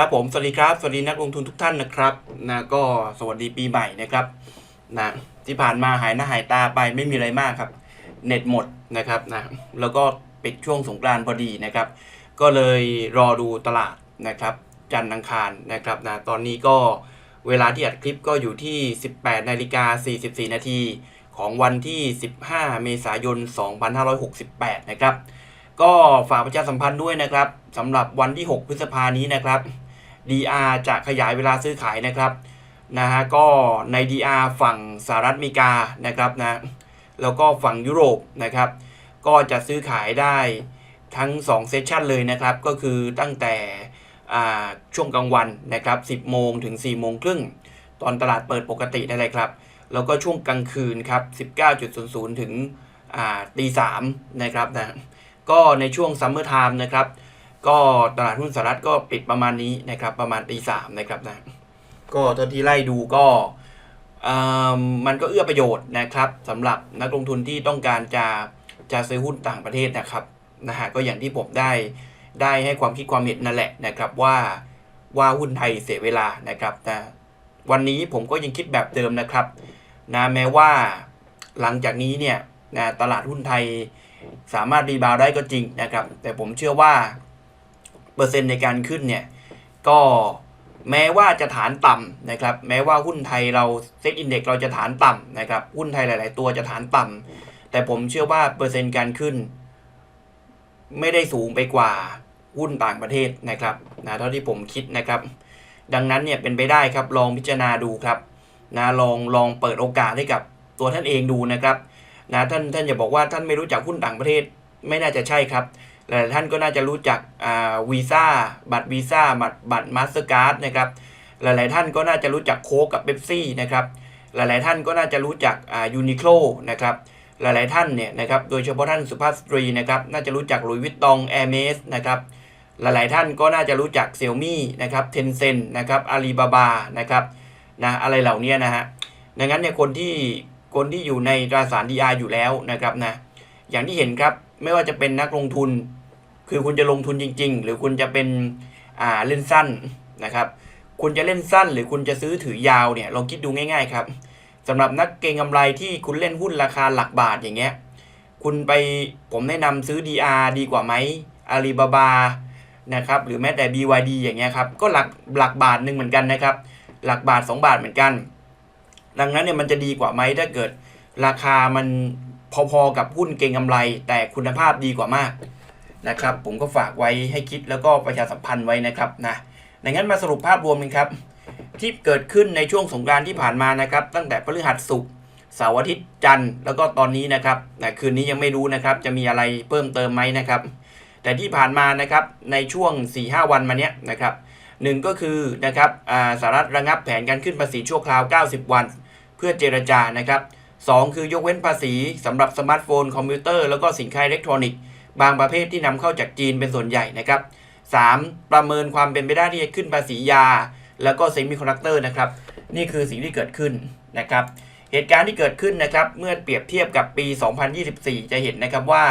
ครับผมสวัสดีครับสวัสดีนักลงทุนทุกท่านนะครับนะก็สวัสดีปีใหม่นะครับนะที่ผ่านมาหายหน้าหายตาไปไม่มีอะไรมากครับ เน็ตหมดนะครับนะแล้วก็ปิดช่วงสงกรานต์พอดีนะครับ ก็เลยรอดูตลาดนะครับ จันทร์อังคารนะครับนะตอนนี้ก็เวลาที่อัดคลิปก็อยู่ที่ 18นาฬิกา44 นาทีของวันที่ 15 เมษายน 2568 นะครับ ก็ฝากประชาสัมพันธ์ด้วยนะครับสำหรับวันที่ 6 พฤษภานี้นะครับ DR จะขยายเวลาซื้อขายนะครับนะฮะก็ใน DR ฝั่งสหรัฐอเมริกานะครับนะแล้วก็ฝั่งยุโรปนะครับก็จะซื้อขายได้ทั้ง2เซสชันเลยนะครับก็คือตั้งแต่ช่วงกลางวันนะครับ 10 โมงถึง 4 โมงครึ่ง ตอนตลาดเปิดปกตินั่นแหละครับ แล้วก็ช่วงกลางคืนครับ 19.00 ถึงอ่าตี3นะครับนะก็ในช่วงซัมเมอร์ไทม์นะครับ ก็ตลาดหุ้นสหรัฐก็ปิดประมาณนี้นะครับ ประมาณตีสามนะครับนะก็ตอนที่ไล่ดูก็เอิ่มมันก็เอื้อประโยชน์นะครับสำหรับนักลงทุนที่ต้องการจะจะซื้อหุ้นต่างประเทศนะครับนะฮะก็อย่างที่ผมได้ได้ให้ความคิดความเห็นนั่นแหละนะครับว่าว่าหุ้นไทยเสียเวลานะครับนะวันนี้ผมก็ยังคิดแบบเดิมนะครับนะแม้ว่าหลังจากนี้เนี่ยนะตลาดหุ้นไทยสามารถรีบาวได้ก็จริงนะครับ แต่ผมเชื่อว่า เปอร์เซ็นต์ในการขึ้นเนี่ยก็แม้ว่าจะฐานต่ำนะครับ แม้ว่าหุ้นไทยเราเซ็ตอินเด็กเราจะฐานต่ำนะครับ หุ้นไทยหลาย ๆ ตัวจะฐานต่ำแต่ผมเชื่อว่าเปอร์เซ็นต์การขึ้น ไม่ได้สูงไปกว่าหุ้นต่างประเทศนะครับนะเท่าที่ผมคิดนะครับ ดังนั้นเนี่ยเป็นไปได้ครับลองพิจารณาดูครับนะลองลองเปิดโอกาสให้กับตัวท่านเองดูนะครับนะท่านท่านอย่าบอกว่าท่านไม่รู้จักหุ้นต่างประเทศไม่น่าจะใช่ครับ หลายท่านก็น่าจะรู้จักวีซ่าบัตรวีซ่าบัตรบัตรมาสเตอร์การ์ดนะครับหลาย ๆ ท่านก็น่าจะรู้จักโค้กกับเบปซี่นะครับหลาย ๆ ท่านก็น่าจะรู้จักอ่ายูนิโคลนะครับหลาย ๆ ท่านเนี่ยนะครับโดยเฉพาะท่านสุภาพสตรีนะครับน่าจะรู้จักหลุยวิตตองแอร์เมสนะครับหลาย ๆ ท่านก็น่าจะรู้จักเซี่ยมี่นะครับเทนเซ็นนะครับอาลีบาบานะครับนะอะไรเหล่านี้นะฮะดังนั้นเนี่ยคนที่คนที่อยู่ในตราสาร DR อยู่แล้วนะครับนะอย่างที่เห็นครับไม่ว่าจะเป็นนักลงทุน คือคุณจะลงทุนจริง ๆ หรือคุณจะเป็นอ่าเล่นสั้นนะครับ คุณจะเล่นสั้น หรือคุณจะซื้อถือยาวเนี่ยลองคิดดูง่าย ๆ ครับสำหรับนักเก็งกำไรที่คุณเล่นหุ้นราคาหลักบาทอย่างเงี้ยคุณไปผมแนะนำซื้อ DR ดีกว่าไหมอาลีบาบานะครับหรือแม้แต่ BYD อย่างเงี้ยครับก็หลักหลักบาทหนึ่งเหมือนกันนะครับ หลักบาท 2 บาทเหมือนกัน ดังนั้นเนี่ยมันจะดีกว่าไหมถ้าเกิดราคามันพอๆกับหุ้นเก็งกำไร แต่คุณภาพดีกว่ามาก นะครับ ผมก็ฝากไว้ให้คิดแล้วก็ประชาสัมพันธ์ไว้นะครับนะดังนั้นมาสรุปภาพรวมกันครับ ที่เกิดขึ้นในช่วงสงกรานต์ที่ผ่านมานะครับ ตั้งแต่พฤหัสศุกร์เสาร์อาทิตย์จันทร์แล้วก็ตอนนี้นะครับนะคืนนี้ยังไม่รู้นะครับ จะมีอะไรเพิ่มเติมไหมนะครับ แต่ที่ผ่านมานะครับในช่วง 4-5 วันมาเนี้ยนะครับหนึ่งก็คือนะครับสหรัฐระงับแผนการขึ้นภาษีชั่วคราว 90 วัน เพื่อเจรจานะครับสองคือยกเว้นภาษีสำหรับสมาร์ทโฟน คอมพิวเตอร์ แล้วก็สินค้าอิเล็กทรอนิกส์ บางประเภทที่นำเข้าจากจีนเป็นส่วนใหญ่นะครับสามประเมินความเป็นไปได้ที่จะขึ้นภาษียา แล้วก็เซมิคอนดักเตอร์นะครับ นี่คือสิ่งที่เกิดขึ้นนะครับ เหตุการณ์ที่เกิดขึ้นนะครับ เมื่อเปรียบเทียบกับปี 2024 จะเห็นนะครับว่า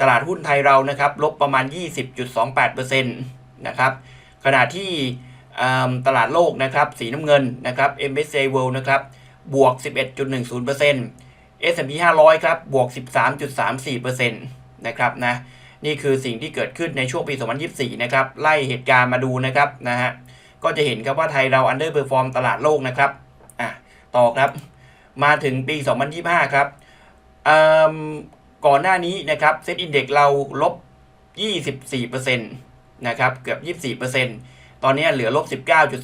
ตลาดหุ้นไทยเรานะครับลบประมาณ 20.28%นะครับขณะที่ตลาดโลกนะครับสีน้ำเงินนะครับ MSCI World นะครับบวก 11.10% S&P 500 ครับบวก 13.34% นะครับนะนี่คือสิ่งที่เกิดขึ้นในช่วงปี 2024 นะครับ ไล่เหตุการณ์มาดูนะครับนะฮะก็จะเห็นครับว่าไทยเรา underperform ตลาดโลกนะครับอะต่อครับมาถึงปี 2025 ครับอืมก่อนหน้านี้นะครับเซ็ตอินเด็กเราลบ 24%นะครับเกือบ 24%ตอนนี้เหลือลบ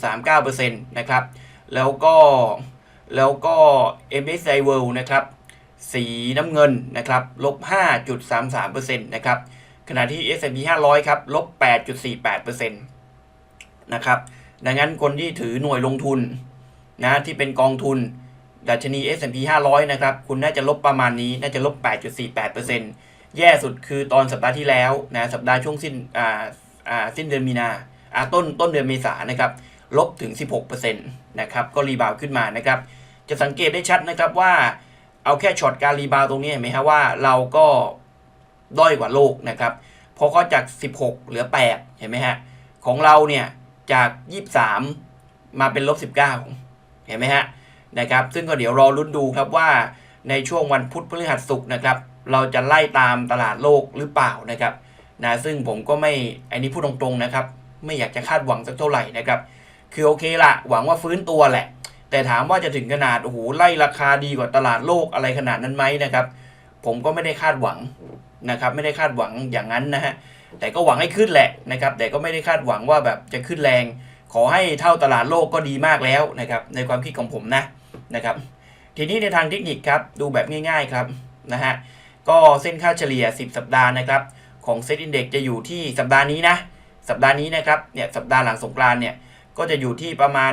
19.39%นะครับแล้วก็แล้วก็ MSCI World นะครับ สีน้ำเงินนะครับลบ 5.33%นะครับขณะที่ S&P 500 ครับลบ 8.48%นะครับดังนั้นคนที่ถือหน่วยลงทุนนะที่เป็นกองทุนดัชนี S&P 500 นะครับ คุณน่าจะลบประมาณนี้ น่าจะลบ 8.48%แย่สุดคือตอนสัปดาห์ที่แล้วนะ สัปดาห์ช่วงสิ้น อ่า อ่า สิ้นเดือนมีนาอ่าต้น ต้นเดือนเมษายนะครับ ลบถึง 16%นะครับ ก็รีบาวขึ้นมานะครับ จะสังเกตได้ชัดนะครับว่า เอาแค่ช็อตการรีบาวด์ตรงนี้เห็นไหมฮะว่าเราก็ด้อยกว่าโลกนะครับพอเขาจาก 16 เหลือ 8 เห็นไหมฮะ ของเราเนี่ยจาก 23 มาเป็นลบ 19 เห็นไหมฮะนะครับ ซึ่งก็เดี๋ยวรอลุ้นดูครับว่าในช่วงวันพุธพฤหัสศุกร์นะครับ เราจะไล่ตามตลาดโลกหรือเปล่านะครับนะซึ่งผมก็ไม่อันนี้พูดตรงๆนะครับ ไม่อยากจะคาดหวังสักเท่าไหร่นะครับ คือโอเคละหวังว่าฟื้นตัวแหละ แต่ถามว่าจะถึงขนาดโอ้โหไล่ราคาดีกว่าตลาดโลกอะไรขนาดนั้นไหมนะครับ ผมก็ไม่ได้คาดหวังนะครับ ไม่ได้คาดหวังอย่างนั้นนะฮะแต่ก็หวังให้ขึ้นแหละนะครับ แต่ก็ไม่ได้คาดหวังว่าแบบจะขึ้นแรง ขอให้เท่าตลาดโลกก็ดีมากแล้วนะครับ ในความคิดของผมนะนะครับ ทีนี้ในทางเทคนิคครับดูแบบง่ายๆครับนะฮะก็เส้นค่าเฉลี่ย 10 สัปดาห์นะครับ ของเซ็ตอินเด็กจะอยู่ที่สัปดาห์นี้นะสัปดาห์นี้นะครับเนี่ยสัปดาห์หลังสงกรานเนี่ย ก็จะอยู่ที่ประมาณ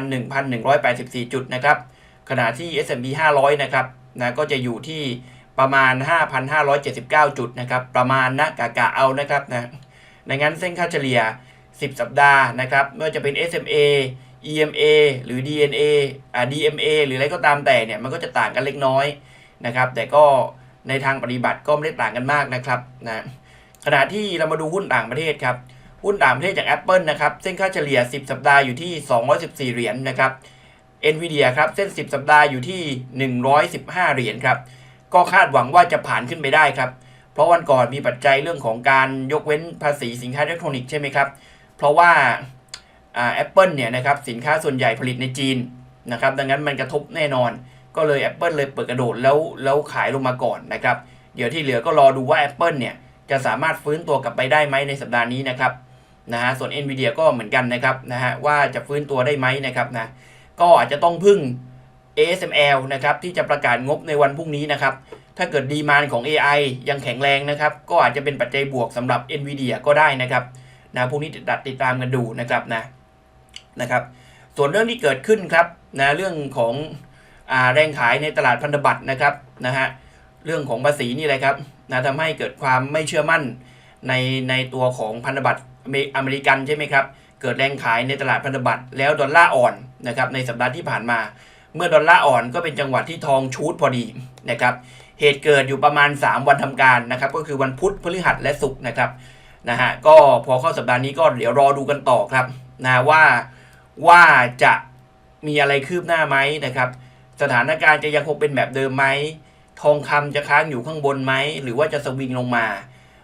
1,184 จุดนะครับ ขณะที่ S&P 500 นะครับนะก็จะอยู่ที่ประมาณ 5,579 จุดนะครับ ประมาณนะกะกะเอานะครับนะดังนั้นเส้นค่าเฉลี่ย 10 สัปดาห์นะครับไม่ว่าจะเป็น SMA EMA หรือ DNA อ่า DMA หรืออะไรก็ตามแต่เนี่ยมันก็จะต่างกันเล็กน้อยนะครับ แต่ก็ในทางปฏิบัติก็ไม่ได้ต่างกันมากนะครับนะขณะที่เรามาดูหุ้นต่างประเทศครับ หุ้นต่างประเทศจาก Apple นะครับ เส้นค่าเฉลี่ย 10 สัปดาห์อยู่ที่ 214 เหรียญนนะครับ Nvidia ครับ เส้น 10 สัปดาห์อยู่ที่ 115 เหรียญครับ ก็คาดหวังว่าจะผ่านขึ้นไปได้ครับ เพราะวันก่อนมีปัจจัยเรื่องของการยกเว้นภาษีสินค้าอิเล็กทรอนิกส์ใช่ไหมครับ เพราะว่าแอ่า Apple เนี่ยนะครับสินค้าส่วนใหญ่ผลิตในจีนนะครับ ดังนั้นมันกระทบแน่นอน ก็เลย Apple เลยเปิดกระโดดแล้วแล้วขายลงมาก่อนนะครับ เดี๋ยวที่เหลือก็รอดูว่า Apple เนี่ยจะสามารถฟื้นตัวกลับไปได้ไหมในสัปดาห์นี้นะครับ นะฮะส่วน NVIDIA ก็เหมือนกันนะครับนะฮะว่าจะฟื้นตัวได้ไหมนะครับนะก็อาจจะต้องพึ่ง ASML นะครับที่จะประกาศงบในวันพรุ่งนี้นะครับ ถ้าเกิดดีมานของ AI ยังแข็งแรงนะครับ ก็อาจจะเป็นปัจจัยบวกสำหรับ NVIDIA ก็ได้นะครับนะพรุ่งนี้ติดติดตามกันดูนะครับนะนะครับ ส่วนเรื่องที่เกิดขึ้นครับนะเรื่องของอแรงขายในตลาดพันธบัตรนะครับนะฮะเรื่องของภาษีนี่แหละครับนะทำให้เกิดความไม่เชื่อมั่นในในตัวของพันธบัตร อเมริกันใช่ไหมครับเกิดแรงขายในตลาดพันธบัตรแล้วดอลลาร์อ่อนนะครับในสัปดาห์ที่ผ่านมา เมื่อดอลลาร์อ่อนก็เป็นจังหวะที่ทองชูดพอดีนะครับเหตุเกิดอยู่ประมาณ 3 วันทำการนะครับก็คือวันพุธพฤหัสและศุกร์นะครับนะฮะก็พอเข้าสัปดาห์นี้ก็เดี๋ยวรอดูกันต่อครับนะว่าว่าจะมีอะไรคืบหน้าไหมนะครับ สถานการณ์จะยังคงเป็นแบบเดิมไหมทองคำจะค้างอยู่ข้างบนไหมหรือว่าจะสวิงลงมา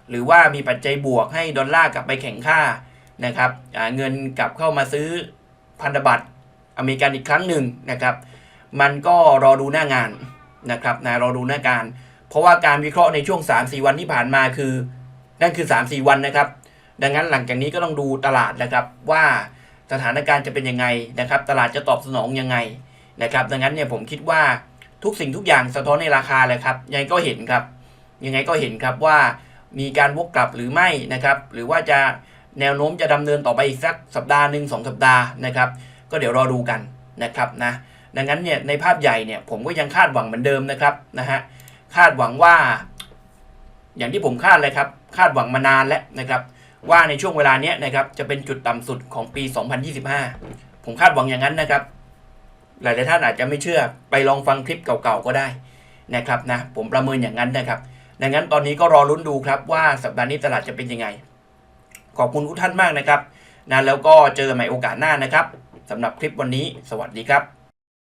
หรือว่ามีปัจจัยบวกให้ดอลลาร์กลับไปแข็งค่านะครับเงินกลับเข้ามาซื้อพันธบัตรอเมริกันอีกครั้งหนึ่งนะครับ มันก็รอดูหน้างานนะครับนะรอดูหน้างานเพราะว่าการวิเคราะห์ในช่วง 3-4 วันที่ผ่านมาคือ นั่นคือ 3-4 วันนะครับ ดังนั้นหลังจากนี้ก็ต้องดูตลาดนะครับว่าสถานการณ์จะเป็นยังไงนะครับ ตลาดจะตอบสนองยังไงนะครับ ดังนั้นเนี่ยผมคิดว่าทุกสิ่งทุกอย่างสะท้อนในราคาเลยครับยังไงก็เห็นครับ ยังไงก็เห็นครับว่า มีการวกกลับหรือไม่นะครับ หรือว่าจะแนวโน้มจะดำเนินต่อไปอีกสักสัปดาห์หนึ่งสองสัปดาห์นะครับ ก็เดี๋ยวรอดูกันนะครับนะดังนั้นเนี่ยในภาพใหญ่เนี่ยผมก็ยังคาดหวังเหมือนเดิมนะครับนะฮะคาดหวังว่า อย่างที่ผมคาดเลยครับ คาดหวังมานานแล้วนะครับ ว่าในช่วงเวลาเนี้ยนะครับจะเป็นจุดต่ำสุดของปี 2025 ผมคาดหวังอย่างนั้นนะครับ หลายๆท่านอาจจะไม่เชื่อไปลองฟังคลิปเก่าๆก็ได้นะครับนะผมประเมินอย่างนั้นนะครับ ดังนั้นตอนนี้ก็รอลุ้นดูครับว่าสัปดาห์นี้ตลาดจะเป็นยังไง ขอบคุณทุกท่านมากนะครับนะแล้วก็เจอใหม่โอกาสหน้านะครับสำหรับคลิปวันนี้ สวัสดีครับ